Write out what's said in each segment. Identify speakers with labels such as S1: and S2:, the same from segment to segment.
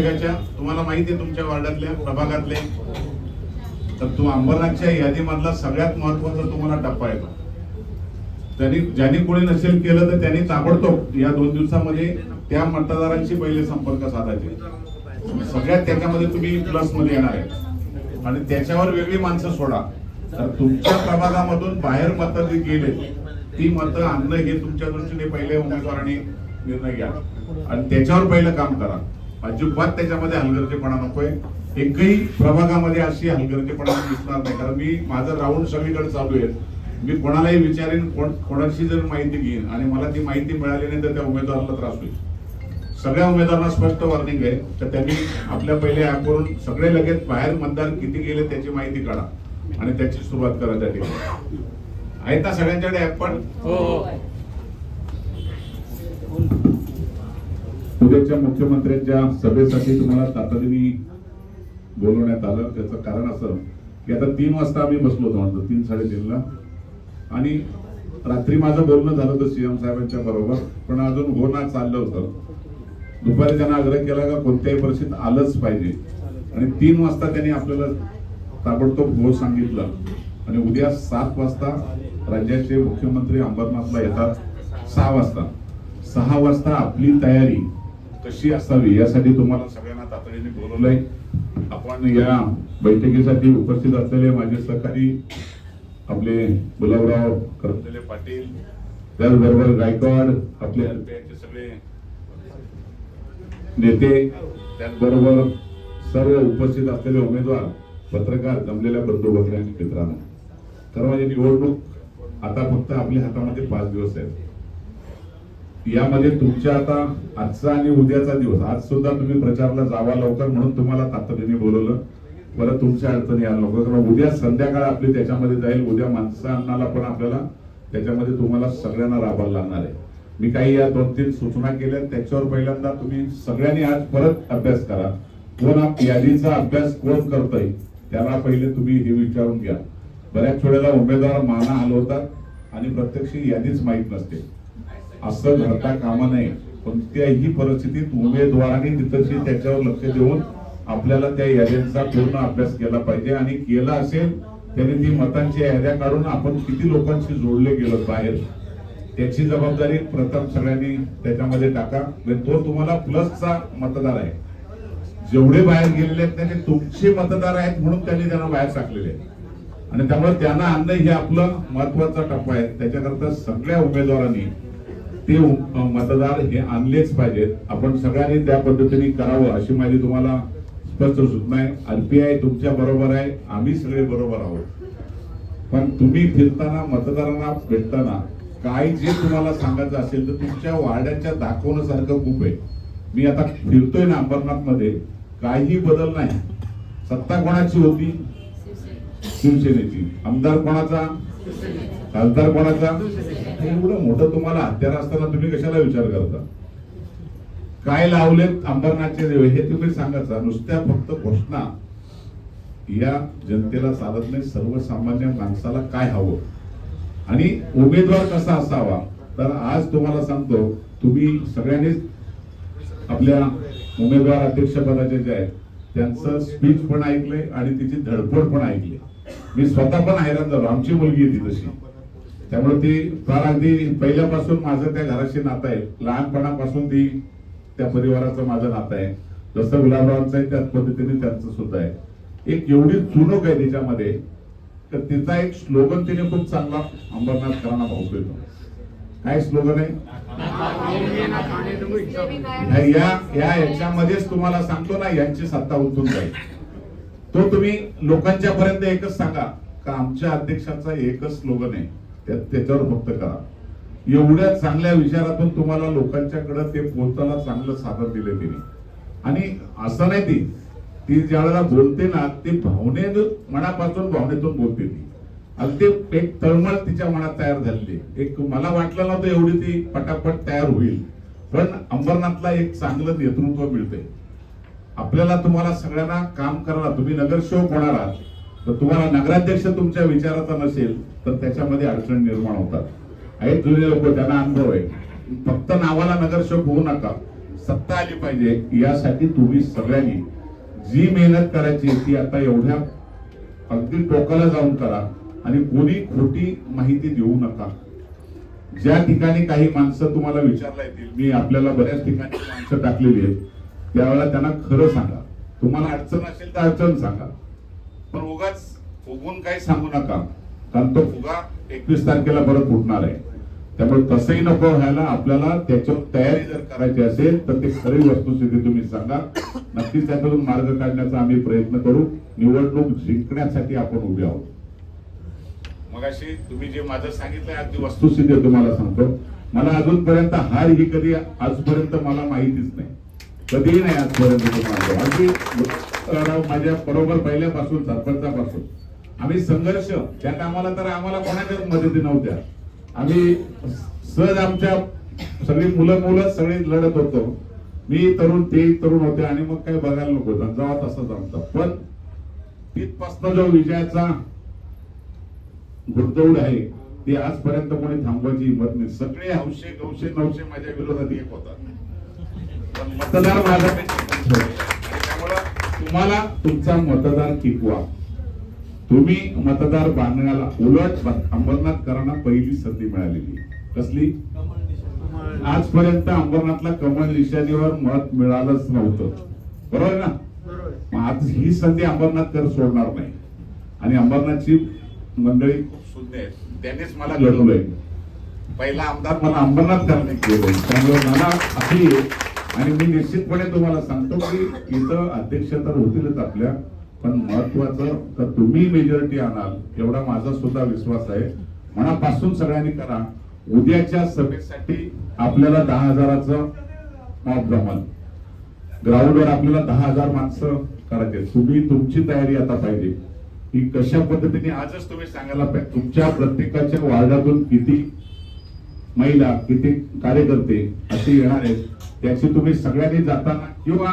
S1: प्रत्येकाच्या तुम्हाला माहिती आहे तुमच्या वार्डातल्या प्रभागातले. तर तो अंबरनाथच्या यादीमधला सगळ्यात महत्त्वाचा तुम्हाला टप्पा येतो त्यांनी ज्यांनी कोणी नसेल केलं तर त्यांनी ताबडतोब या दोन दिवसामध्ये त्या मतदारांशी पहिले संपर्क साधायचे. सगळ्यात त्याच्यामध्ये तुम्ही प्लसमध्ये येणार आहे. आणि त्याच्यावर वेगळी माणसं सोडा. तर तुमच्या प्रभागामधून बाहेर मतं जी गेले ती मतं आणणं हे तुमच्या दृष्टीने पहिले उमेदवारांनी निर्णय घ्या. आणि त्याच्यावर पहिलं काम करा. अजिबात त्याच्यामध्ये हलगर्जीपणा नकोय. एकही प्रभागामध्ये अशी हलगर्जीपणा दिसणार नाही. कारण मी माझं राऊंड सगळीकडे चालू आहे. मी कोणालाही विचारेन कोण जर माहिती घेईन आणि मला ती माहिती मिळाली नाही तर त्या उमेदवाराला त्रास होईल. सगळ्या उमेदवारांना स्पष्ट वॉर्निंग आहे तर त्यांनी आपल्या पहिले ॲपवरून सगळे लगेच बाहेर मतदार किती गेले त्याची माहिती काढा. आणि त्याची सुरुवात करा त्या ठिकाणी. आहेत ना सगळ्यांच्याकडे ऍप पण?
S2: हो. हो.
S1: उद्याच्या मुख्यमंत्र्यांच्या सभेसाठी तुम्हाला तातडीने बोलवण्यात आलं. त्याचं कारण असं की आता तीन वाजता आम्ही बसलो होतो म्हणतो तीन साडेतीनला. आणि रात्री माझं बोलणं झालं होतं सीएम साहेबांच्या बरोबर पण अजून होणार चाललं होतं. दुपारी त्यांना आग्रह केला का कोणत्याही परिस्थितीत आलंच पाहिजे. आणि तीन वाजता त्यांनी आपल्याला ताबडतोब हो सांगितलं. आणि उद्या सात वाजता राज्याचे मुख्यमंत्री अंबरनाथला येतात. सहा वाजता. सहा वाजता आपली तयारी कशी असावी यासाठी तुम्हाला सगळ्यांना तातडीने बोलवलंय. आपण या बैठकीसाठी उपस्थित असलेले माझे सहकारी आपले गुलाबराव करंदले पाटील त्याचबरोबर गायकवाड आपले RPI सगळे नेते त्याचबरोबर सर्व उपस्थित असलेले उमेदवार पत्रकार जमलेल्या बंधू भगिनी मित्रांनो. तर म्हणजे निवडणूक आता फक्त आपल्या हातामध्ये पाच दिवस आहेत. यामध्ये तुमच्या आता आजचा आणि उद्याचा दिवस आज सुद्धा तुम्ही प्रचारला जावा लवकर म्हणून तुम्हाला तातडीने बोलवलं. परत तुमच्या अडचणी यायला लवकर कारण उद्या संध्याकाळ आपली त्याच्यामध्ये जाईल. उद्या माणसांना पण आपल्याला त्याच्यामध्ये तुम्हाला सगळ्यांना राबायला लागणार आहे. मी काही या दोन तीन सूचना केल्या. त्याच्यावर पहिल्यांदा तुम्ही सगळ्यांनी आज परत अभ्यास करा. कोण यादीचा अभ्यास कोण करतोय त्याला पहिले तुम्ही हे विचारून घ्या. बऱ्याच वेळेला उमेदवार माना हलवतात आणि प्रत्यक्ष यादीच माहीत नसते. असं घडता कामा नये कोणत्याही परिस्थितीत उमेदवारांनी तिथंची त्याच्यावर लक्ष देऊन आपल्याला त्या याद्यांचा पूर्ण अभ्यास केला पाहिजे. आणि केला असेल त्याने ती मतांची याद्या काढून आपण किती लोकांशी जोडले गेलो बाहेर त्याची जबाबदारी प्रथम सगळ्यांनी त्याच्यामध्ये टाका. म्हणजे तो तुम्हाला प्लसचा मतदार आहे. जेवढे बाहेर गेलेले आहेत त्याने तुमचे मतदार आहेत म्हणून त्यांनी त्यांना बाहेर टाकलेले आहेत. आणि त्यामुळे त्यांना आणणं हे आपलं महत्त्वाचा टप्पा आहे. त्याच्याकरता सगळ्या उमेदवारांनी ते मतदार हे आणलेच पाहिजेत. आपण सगळ्यांनी त्या पद्धतीने करावं अशी माझी तुम्हाला स्पष्ट सूचना आहे. आरपीआय तुमच्या बरोबर आहे. आम्ही सगळे बरोबर आहोत. पण तुम्ही फिरताना मतदारांना भेटताना काय जे तुम्हाला सांगायचं असेल तर तुमच्या वाड्याच्या दाखवण्यासारखं खूप आहे. मी आता फिरतोय ना अंबरनाथमध्ये. काहीही काही बदल नाही. सत्ता कोणाची होती? शिवसेनेची. आमदार कोणाचा? खासदार कोणाचा? एवढं मोठं तुम्हाला हत्यार असताना तुम्ही कशाला विचार करता? काय लावलेत अंबरनाथचे देव हे तुम्ही सांगायचा. नुसत्या फक्त घोषणा. या जनतेला चालत नाही. सर्वसामान्य माणसाला काय हवं? आणि उमेदवार कसा असावा? तर आज तुम्हाला सांगतो तुम्ही सगळ्यांनीच आपल्या उमेदवार अध्यक्षपदाचे जे आहेत त्यांचं स्पीच पण ऐकलंय आणि तिची धडपड पण ऐकली. मी स्वतः पण हैराण झालो. आमची मुलगी आहे ती तशी. त्यामुळे ती फार अगदी पहिल्यापासून माझं त्या घराशी नातं आहे. लहानपणापासून ती त्या परिवाराचं माझं नातं आहे. जसं गुलाबरावांचं आहे त्याच पद्धतीने त्यांचं सुद्धा आहे. एक एवढी चुणूक आहे त्याच्यामध्ये तर तिचा एक स्लोगन तिने खूप चांगला अंबरनाथकरांना भाऊ भावतोय काय स्लोगन आहे? ह्या या याच्यामध्येच तुम्हाला सांगतो ना यांची सत्ता उतरून जाईल. तो तुम्ही लोकांच्या पर्यंत एकच सांगा का आमच्या अध्यक्षाचा एकच स्लोगन आहे? त्या- त्याच्यावर फक्त करा. एवढ्या चांगल्या विचारातून तुम्हाला लोकांच्याकडे ते पोहोचताना चांगलं साधन दिले तिने. आणि असं नाही ती ती ज्या वेळेला बोलते ना ती भावने मनापासून भावनेतून बोलते ती. अगदी एक तळमळ तिच्या मनात तयार झालेली एक मला वाटलं नव्हतं एवढी ती पटापट तयार होईल. पण अंबरनाथला एक चांगलं नेतृत्व मिळते आपल्याला तुम्हाला सगळ्यांना काम करायला तुम्ही नगरसेवक होणार आहात. तर तुम्हाला नगराध्यक्ष तुमच्या विचाराचा नसेल तर त्याच्यामध्ये अडचण निर्माण होतात. आहेत जुने लोक त्यांना अनुभव आहे. फक्त नावाला नगरसेवक होऊ नका. सत्ता आली पाहिजे यासाठी तुम्ही सगळ्यांनी जी मेहनत करायची ती आता एवढ्या अगदी टोकाला जाऊन करा आणि कोणी खोटी माहिती देऊ नका. ज्या ठिकाणी काही माणसं तुम्हाला विचारला येतील मी आपल्याला बऱ्याच ठिकाणी माणसं टाकलेली आहेत. त्यावेळेला त्यांना खरं सांगा. तुम्हाला अडचण असेल तर अडचण सांगा. पण उगाच फुगून काही सांगू नका. कारण तो फुगा एकवीस तारखेला परत फुटणार आहे. त्यामुळे तसंही नको व्हायला. आपल्याला त्याच्यावर तयारी जर करायची असेल तर ते खरी वस्तुस्थिती तुम्ही सांगा. नक्कीच त्यातून मार्ग काढण्याचा आम्ही प्रयत्न करू. निवडणूक जिंकण्यासाठी आपण उभे आहोत. मगाशी तुम्ही जे माझं सांगितलंय अगदी वस्तुस्थिती तुम्हाला सांगतो. मला अजूनपर्यंत हार ही कधी आजपर्यंत मला माहितीच नाही. कधीही नाही आजपर्यंत मानतो अगदी माझ्या बरोबर पहिल्यापासून सरपंचापासून. आम्ही संघर्ष त्या आम्हाला तर आम्हाला कोणाच्याच मदती नव्हत्या. आम्ही सहज आमच्या सगळी मुलं मुलं सगळी लढत होतो. मी तरुण ते तरुण होते आणि मग काही बघायला नको धंदावा तसंच आमचा. पण तिथपासून जो विजयाचा गुरदौड आहे ते आजपर्यंत कोणी थांबवायची हिंमत नाही. सगळे हौशे गौशे नवशे माझ्या विरोधात एक होता मतदार माझा त्यामुळं तुम्हाला तुमचा मतदार टिकवा. तुम्ही मतदार बांधण्याला उलट अंबरनाथकरांना पहिली संधी मिळालेली कसली? आजपर्यंत अंबरनाथला कमळ निशाणीवर मत मिळालंच नव्हतं. बरोबर ना? आज ही संधी अंबरनाथकर सोडणार नाही. आणि अंबरनाथची मंडळी खूप सुज्ञ आहेत. त्यांनीच मला घडवलंय पहिला आमदार मला अंबरनाथ करणे केलं त्यामुळे मला अशी आणि मी निश्चितपणे तुम्हाला सांगतो की इथं अध्यक्ष तर होतीलच आपल्या पण महत्वाचं तर तुम्ही मेजॉरिटी आणाल एवढा माझा सुद्धा विश्वास आहे. मनापासून सगळ्यांनी करा. उद्याच्या सभेसाठी आपल्याला दहा हजाराचं मॉप जमाल. ग्राउंडवर आपल्याला दहा हजार माणसं करायचे. तुम्ही तुमची तयारी आता पाहिजे. की कशा पद्धतीने आजच तुम्ही सांगायला पाहिजे. तुमच्या प्रत्येकाच्या वार्डातून किती महिला किती कार्यकर्ते असे येणार आहेत? त्याची तुम्ही सगळ्यांनी जाताना किंवा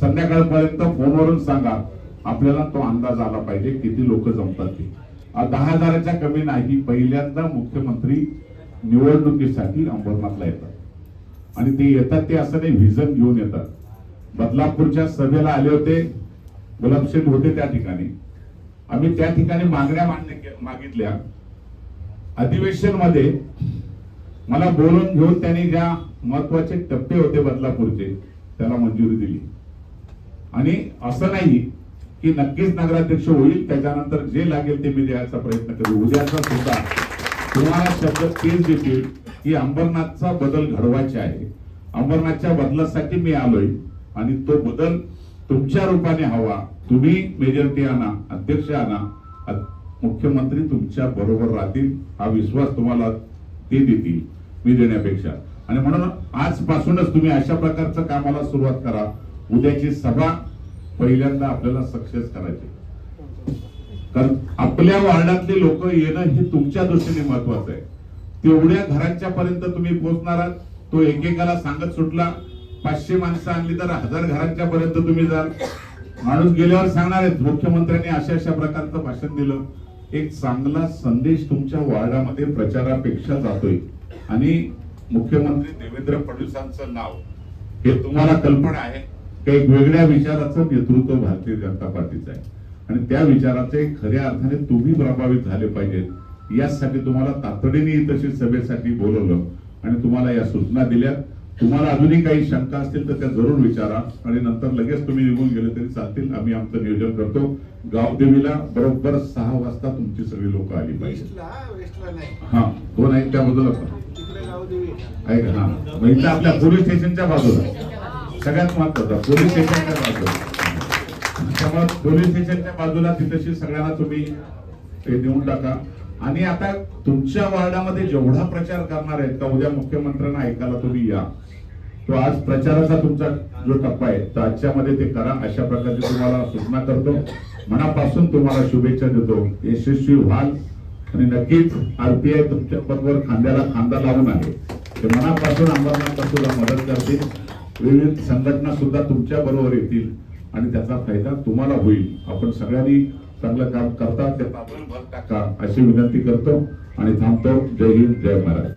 S1: संध्याकाळपर्यंत फोनवरून सांगा. आपल्याला तो अंदाज आला पाहिजे किती लोक जमतात ते. दहा हजाराच्या कमी नाही पहिल्यांदा मुख्यमंत्री निवडणुकीसाठी अंबरनाथला येतात. आणि ते येतात ते असं नाही व्हिजन घेऊन येतात. बदलापूरच्या सभेला आले होते गुलाबशेठ होते त्या ठिकाणी. आम्ही त्या ठिकाणी मागण्या मान्य मागितल्या. अधिवेशनमध्ये मला बोलून घेऊन त्यांनी ज्या महत्त्वाचे टप्पे होते बदलापूरचे. त्याला मंजुरी दिली. आणि असं नाही की नक्कीच नगराध्यक्ष होईल त्याच्यानंतर जे लागेल ते मी द्यायचा प्रयत्न करू. उद्याचा सुद्धा तुम्हाला शब्द तेच देतील की अंबरनाथचा बदल घडवायचा आहे. अंबरनाथच्या बदलासाठी मी आलोय आणि तो बदल तुमच्या रूपाने हवा. तुम्ही मेजॉरिटी आणा अध्यक्ष आणा मुख्यमंत्री तुमच्या बरोबर राहतील हा विश्वास तुम्हाला ते देतील मी देण्यापेक्षा. आणि म्हणून आजपासूनच तुम्ही अशा प्रकारचं कामाला सुरुवात करा. उद्याची सभा पहिल्यांदा आपल्याला सक्सेस करायची. कारण आपल्या वार्डातले लोक येणं हे तुमच्या दृष्टीने महत्वाचं आहे. तेवढ्या घरांच्या पर्यंत तुम्ही पोहोचणार आहात. तो एकेकाला सांगत सुटला पाचशे माणसं आणली तर हजार घरांच्या पर्यंत तुम्ही जाल. माणूस गेल्यावर सांगणार आहेत मुख्यमंत्र्यांनी अशा अशा प्रकारचं भाषण दिलं. एक चांगला संदेश तुमच्या वार्डामध्ये प्रचारापेक्षा जातोय. आणि मुख्यमंत्री देवेंद्र फडणवीसांचं नाव हे तुम्हाला कल्पना आहे की? एक वेगळ्या विचाराचं नेतृत्व भारतीय जनता पार्टीचं आहे. आणि त्या विचाराचे खऱ्या अर्थाने तुम्ही प्रभावित झाले पाहिजेत. यासाठी तुम्हाला तातडीने तशी सभेसाठी बोलवलं आणि तुम्हाला या सूचना दिल्या. तुम्हाला अजूनही काही शंका असतील तर त्या जरूर विचारा आणि नंतर लगेच तुम्ही निघून गेले तरी चालतील. आम्ही आमचं नियोजन करतो. गावदेवीला बरोबर सहा वाजता तुमची सगळी लोक आली पाहिजे हा दोन आहेत त्या बाजूला हा. मग इथं आपल्या पोलीस स्टेशनच्या बाजूला. सगळ्यात महत्त्वाचा पोलीस स्टेशनच्या बाजूला. त्यामुळे पोलीस स्टेशनच्या बाजूला तिथेशी सगळ्यांना तुम्ही ते देऊन टाका. आणि आता तुमच्या वार्डामध्ये जेवढा प्रचार करणार आहेत का उद्या मुख्यमंत्र्यांना ऐकायला तुम्ही या. तो आज प्रचाराचा तुमचा जो टप्पा आहे तर आजच्या मध्ये ते करा. अशा प्रकारची तुम्हाला सूचना करतो. मनापासून तुम्हाला शुभेच्छा देतो. यशस्वी व्हाल. आणि नक्कीच आरपीआय तुमच्या बरोबर खांद्याला खांदा लावून आहे. ते मनापासून अंबरनाथला सुद्धा मदत करतील. विविध संघटना सुद्धा तुमच्या बरोबर येतील आणि त्याचा फायदा तुम्हाला होईल. आपण सगळ्यांनी चांगलं काम करता त्यात आपण भर टाका अशी विनंती करतो आणि थांबतो. जय हिंद जय महाराज